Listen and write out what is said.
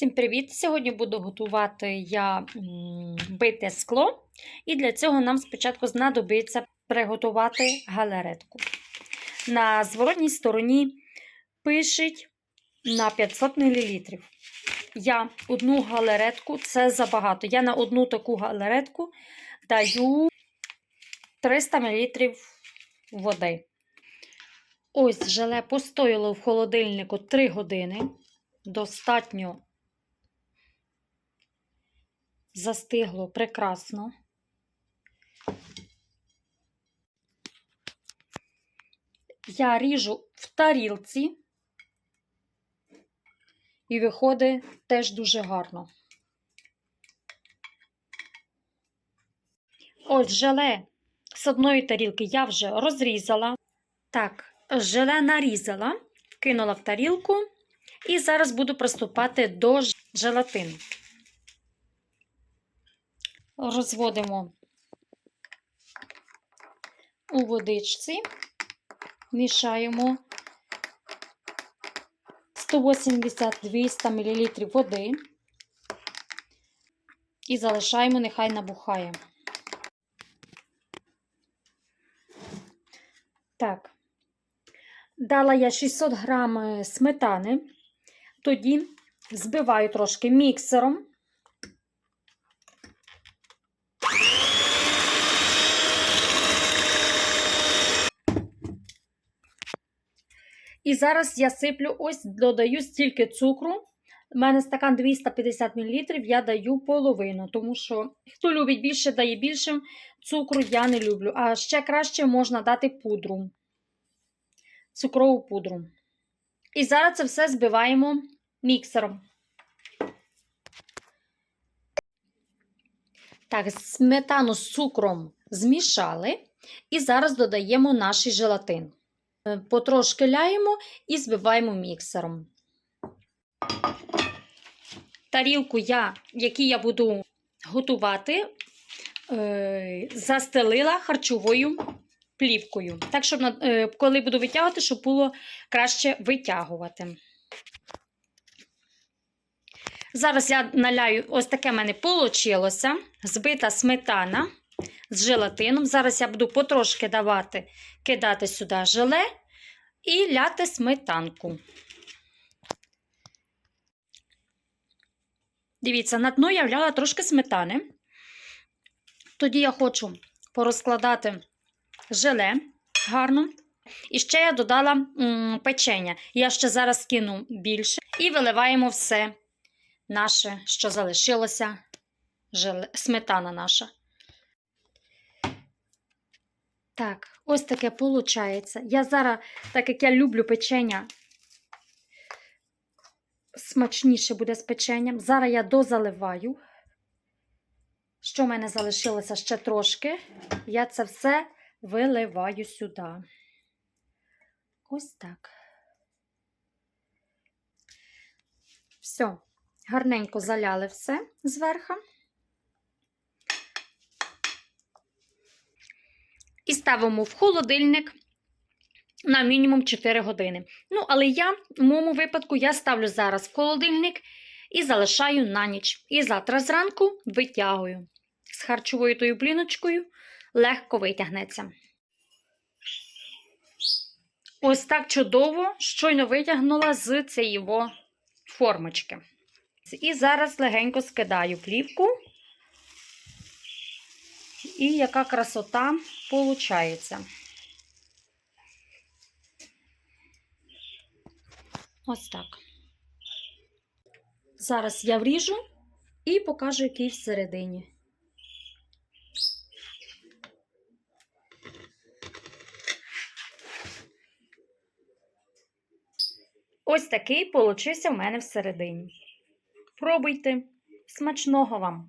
Всім привіт! Сьогодні буду готувати я бите скло, і для цього нам спочатку знадобиться приготувати галеретку. На зворотній стороні пишуть на 500 мл. Я одну галеретку, це забагато. Я на одну таку галеретку даю 300 мл води. Ось желе постояло в холодильнику 3 години. Достатньо застигло прекрасно. Я ріжу в тарілці, і виходить теж дуже гарно. Ось желе з одної тарілки я вже розрізала. Так, желе нарізала, кинула в тарілку. І зараз буду приступати до желатину. Розводимо у водичці, мішаємо 180-200 мл води і залишаємо, нехай набухає. Так, дала я 600 грам сметани. Тоді збиваю трошки міксером. І зараз я сиплю, ось додаю стільки цукру. У мене стакан 250 мл, я даю половину, тому що хто любить більше, дає більше. Цукру я не люблю. А ще краще можна дати пудру, цукрову пудру. І зараз це все збиваємо міксером. Так, сметану з цукром змішали. І зараз додаємо наш желатин. Потрошки ляємо і збиваємо міксером. Тарілку, я, які я буду готувати, е, застелила харчовою плівкою. Так, щоб е, коли буду витягувати, щоб було краще витягувати. Зараз я наляю, ось таке в мене вийшло. Збита сметана з желатином. Зараз я буду потрошки давати, кидати сюди желе і ляти сметанку. Дивіться, на дно я вляла трошки сметани. Тоді я хочу порозкладати желе гарно. І ще я додала м, печення. Я ще зараз кину більше. І виливаємо все наше, що залишилося, желе, сметана наша. Так, ось таке виходить. Я зараз, так як я люблю печення, смачніше буде з печенням. Зараз я дозаливаю. Що в мене залишилося ще трошки, я це все виливаю сюди. Ось так. Все, гарненько заляли все зверху. І ставимо в холодильник на мінімум 4 години. Ну, але я, в моєму випадку, я ставлю зараз в холодильник і залишаю на ніч. І завтра зранку витягую. З харчовою тою пліночкою легко витягнеться. Ось так чудово, щойно витягнула з цієї формочки. І зараз легенько скидаю плівку. І яка красота виходить. Ось так. Зараз я вріжу і покажу, який всередині. Ось такий получився в мене всередині. Пробуйте. Смачного вам!